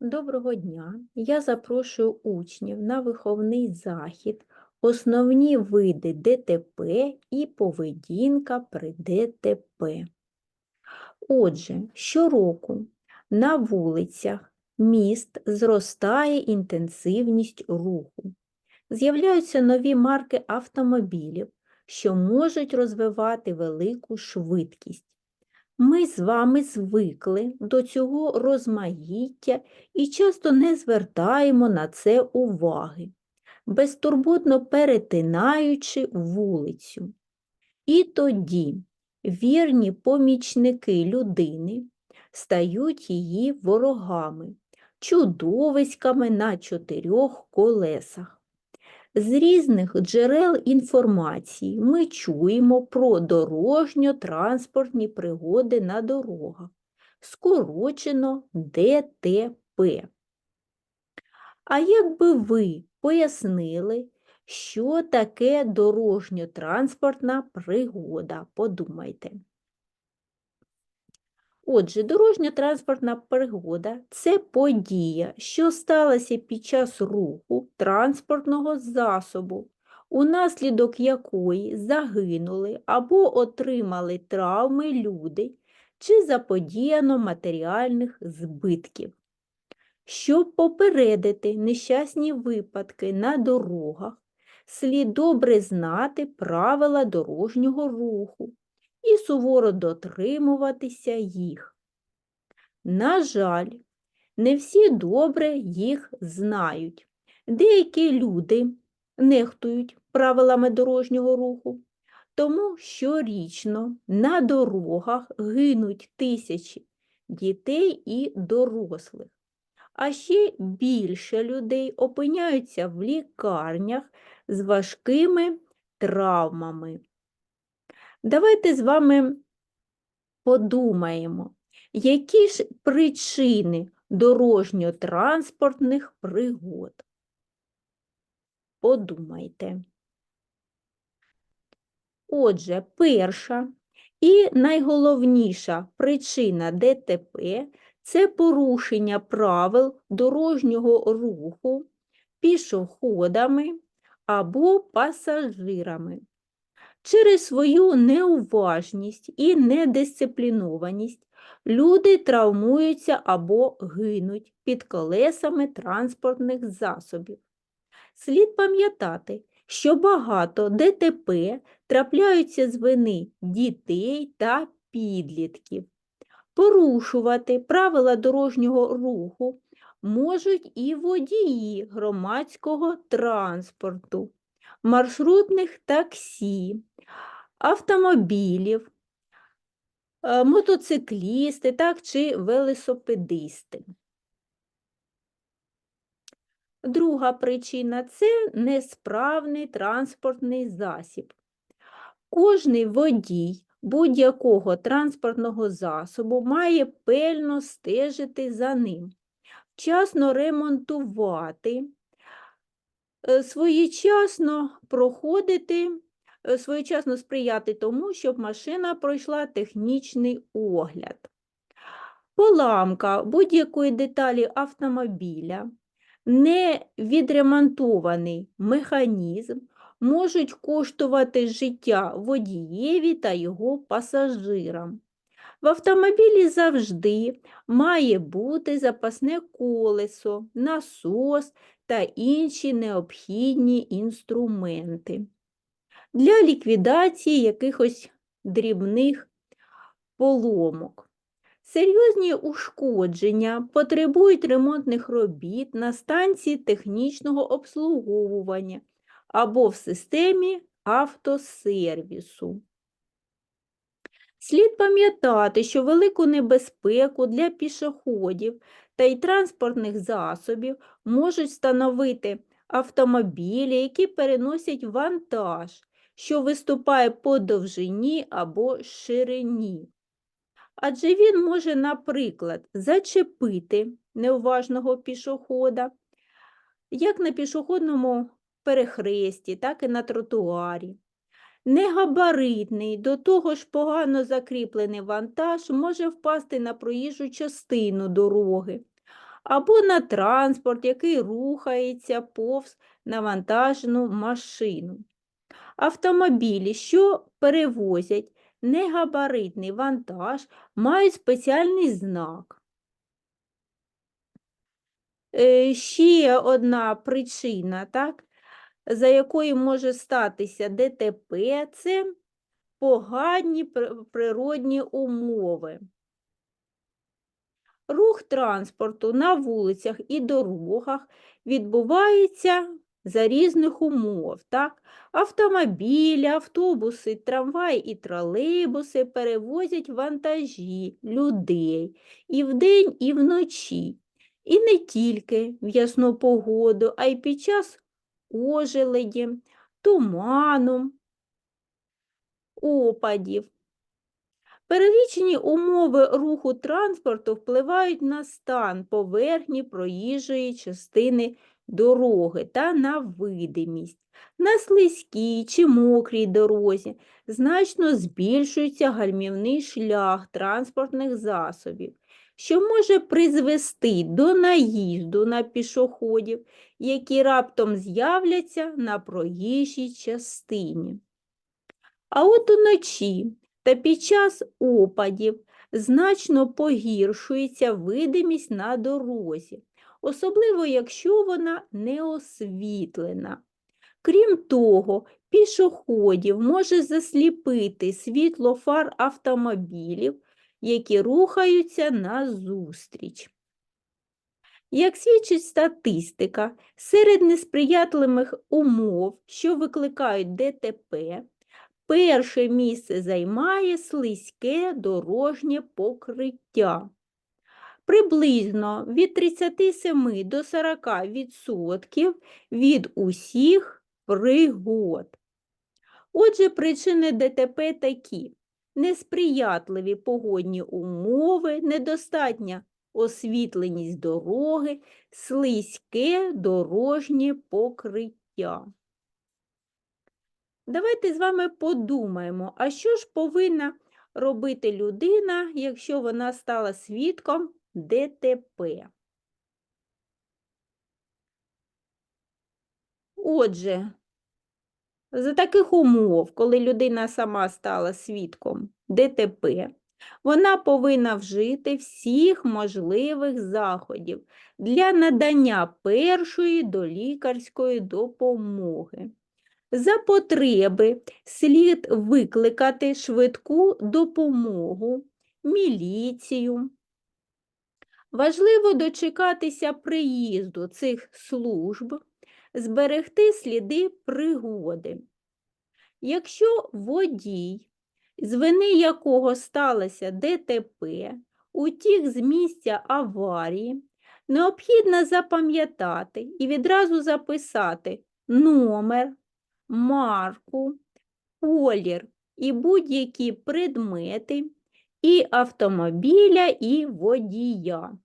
Доброго дня! Я запрошую учнів на виховний захід, основні види ДТП і поведінка при ДТП. Отже, щороку на вулицях міст зростає інтенсивність руху. З'являються нові марки автомобілів, що можуть розвивати велику швидкість. Ми з вами звикли до цього розмаїття і часто не звертаємо на це уваги, безтурботно перетинаючи вулицю. І тоді вірні помічники людини стають її ворогами, чудовиськами на чотирьох колесах. З різних джерел інформації ми чуємо про дорожньо-транспортні пригоди на дорогах, скорочено ДТП. А як би ви пояснили, що таке дорожньо-транспортна пригода? Подумайте. Отже, дорожньо-транспортна пригода це подія, що сталася під час руху транспортного засобу, унаслідок якої загинули або отримали травми люди чи заподіяно матеріальних збитків. Щоб попередити нещасні випадки на дорогах, слід добре знати правила дорожнього руху і суворо дотримуватися їх. На жаль, не всі добре їх знають. Деякі люди нехтують правилами дорожнього руху, тому щорічно на дорогах гинуть тисячі дітей і дорослих. А ще більше людей опиняються в лікарнях з важкими травмами. Давайте з вами подумаємо, які ж причини дорожньо-транспортних пригод. Подумайте. Отже, перша і найголовніша причина ДТП це порушення правил дорожнього руху пішоходами або пасажирами. Через свою неуважність і недисциплінованість люди травмуються або гинуть під колесами транспортних засобів. Слід пам'ятати, що багато ДТП трапляються з вини дітей та підлітків. Порушувати правила дорожнього руху можуть і водії громадського транспорту маршрутних таксі, автомобілів, е, мотоциклісти так, чи велосипедисти. Друга причина це несправний транспортний засіб. Кожний водій будь-якого транспортного засобу має пильно стежити за ним, вчасно ремонтувати своєчасно проходити, е, своєчасно сприяти тому, щоб машина пройшла технічний огляд. Поламка будь-якої деталі автомобіля, не відремонтований механізм можуть коштувати життя водієві та його пасажирам. В автомобілі завжди має бути запасне колесо, насос та інші необхідні інструменти для ліквідації якихось дрібних поломок. Серйозні ушкодження потребують ремонтних робіт на станції технічного обслуговування або в системі автосервісу. Слід пам'ятати, що велику небезпеку для пішоходів та й транспортних засобів можуть становити автомобілі, які переносять вантаж, що виступає по довжині або ширині. Адже він може, наприклад, зачепити неуважного пішохода, як на пішохідному перехресті, так і на тротуарі. Негабаритний, до того ж погано закріплений вантаж може впасти на проїжджу частину дороги або на транспорт, який рухається повз навантажену машину. Автомобілі, що перевозять негабаритний вантаж, мають спеціальний знак. Е, Ще одна причина, так, за якою може статися ДТП, це погані природні умови. Рух транспорту на вулицях і дорогах відбувається за різних умов. Так? Автомобілі, автобуси, трамваї і тролейбуси перевозять вантажі, людей і вдень, і вночі. І не тільки в ясну погоду, а й під час ожеледі, туману, опадів. Перелічені умови руху транспорту впливають на стан поверхні проїжджої частини дороги та на видимість. На слизькій чи мокрій дорозі значно збільшується гальмівний шлях транспортних засобів, що може призвести до наїзду на пішоходів, які раптом з'являться на проїжджій частині. А от уночі та під час опадів значно погіршується видимість на дорозі, особливо якщо вона не освітлена. Крім того, пішоходів може засліпити світло фар автомобілів, які рухаються назустріч. Як свідчить статистика, серед несприятливих умов, що викликають ДТП, перше місце займає слизьке дорожнє покриття. Приблизно від 37 до 40% від усіх пригод. Отже, причини ДТП такі: несприятливі погодні умови, недостатня освітленість дороги, слизьке дорожнє покриття. Давайте з вами подумаємо, а що ж повинна робити людина, якщо вона стала свідком ДТП? Отже, за таких умов, коли людина сама стала свідком ДТП, вона повинна вжити всіх можливих заходів для надання першої долікарської допомоги. За потреби слід викликати швидку допомогу, міліцію. Важливо дочекатися приїзду цих служб, зберегти сліди пригоди. Якщо водій, з вини якого сталося ДТП, утік з місця аварії, необхідно запам'ятати і відразу записати номер, марку, колір і будь-які предмети і автомобіля, і водія.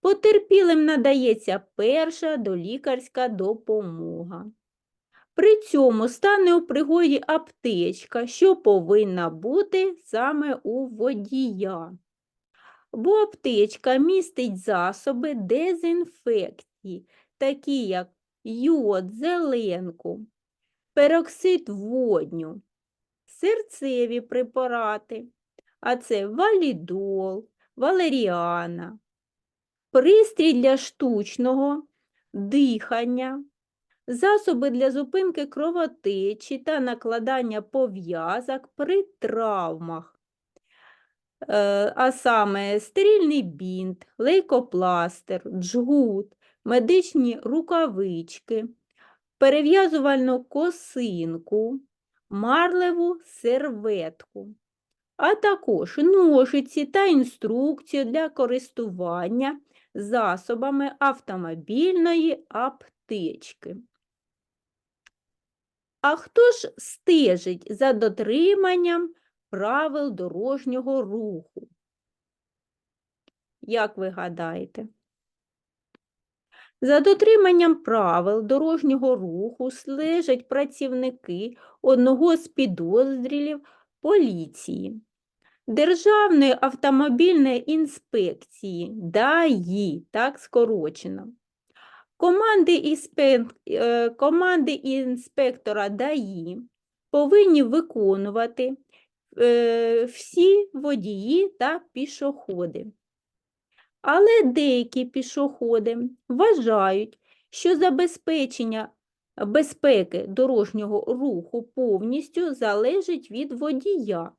Потерпілим надається перша долікарська допомога. При цьому стане у пригоді аптечка, що повинна бути саме у водія. Бо аптечка містить засоби дезінфекції, такі як йод, зеленку, пероксид водню, серцеві препарати, а це валідол, валеріана, пристрій для штучного дихання, засоби для зупинки кровотечі та накладання пов'язок при травмах, е, а саме стерильний бінт, лейкопластир, джгут, медичні рукавички, перев'язувальну косинку, марлеву серветку, а також ножиці та інструкцію для користування засобами автомобільної аптечки. А хто ж стежить за дотриманням правил дорожнього руху? Як ви гадаєте? За дотриманням правил дорожнього руху стежать працівники одного з підрозділів поліції. Державної автомобільної інспекції ДАІ, так скорочено. Команди, інспек... е, команди інспектора ДАІ повинні виконувати е, всі водії та пішоходи. Але деякі пішоходи вважають, що забезпечення безпеки дорожнього руху повністю залежить від водія,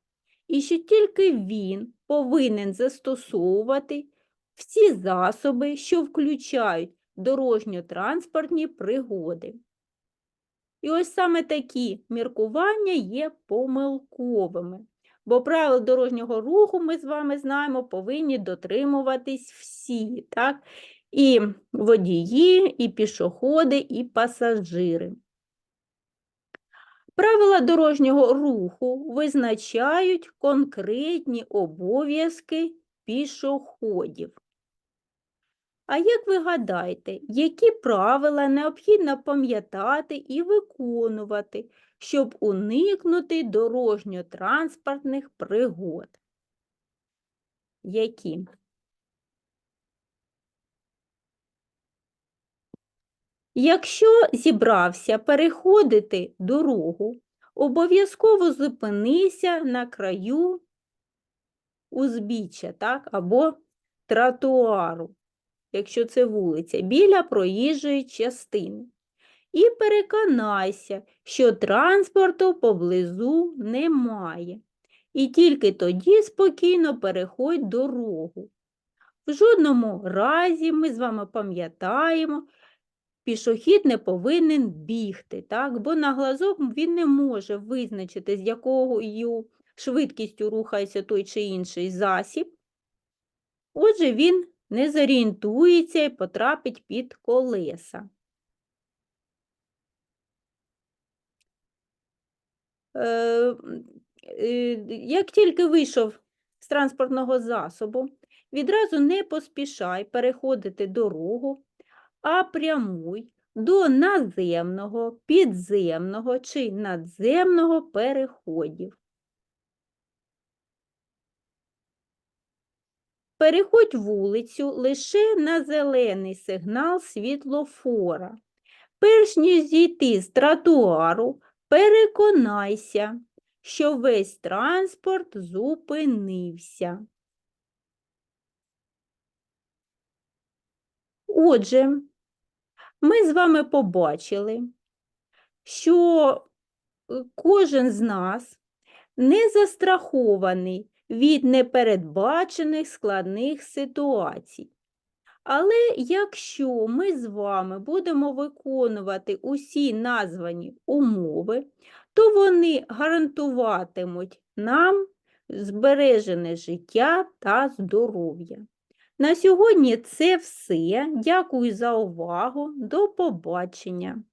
і що тільки він повинен застосовувати всі засоби, що включають дорожньо-транспортні пригоди. І ось саме такі міркування є помилковими, бо правил дорожнього руху, ми з вами знаємо, повинні дотримуватись всі, так? І водії, і пішоходи, і пасажири. Правила дорожнього руху визначають конкретні обов'язки пішоходів. А як ви гадаєте, які правила необхідно пам'ятати і виконувати, щоб уникнути дорожньо-транспортних пригод? Які? Якщо зібрався переходити дорогу, обов'язково зупинися на краю узбіччя, так, або тротуару, якщо це вулиця, біля проїжджої частини. І переконайся, що транспорту поблизу немає. І тільки тоді спокійно переходь дорогу. В жодному разі ми з вами пам'ятаємо, пішохід не повинен бігти, так? бо на глазок він не може визначити, з якою швидкістю рухається той чи інший засіб. Отже, він не зорієнтується і потрапить під колеса. Як тільки вийшов з транспортного засобу, відразу не поспішай переходити дорогу, а прямуй до наземного, підземного чи надземного переходів. Переходь вулицю лише на зелений сигнал світлофора. Перш ніж зійти з тротуару, переконайся, що весь транспорт зупинився. Отже, ми з вами побачили, що е, кожен з нас не застрахований від непередбачених складних ситуацій. Але якщо ми з вами будемо виконувати усі названі умови, то вони гарантуватимуть нам збережене життя та здоров'я. На сьогодні це все. Дякую за увагу. До побачення!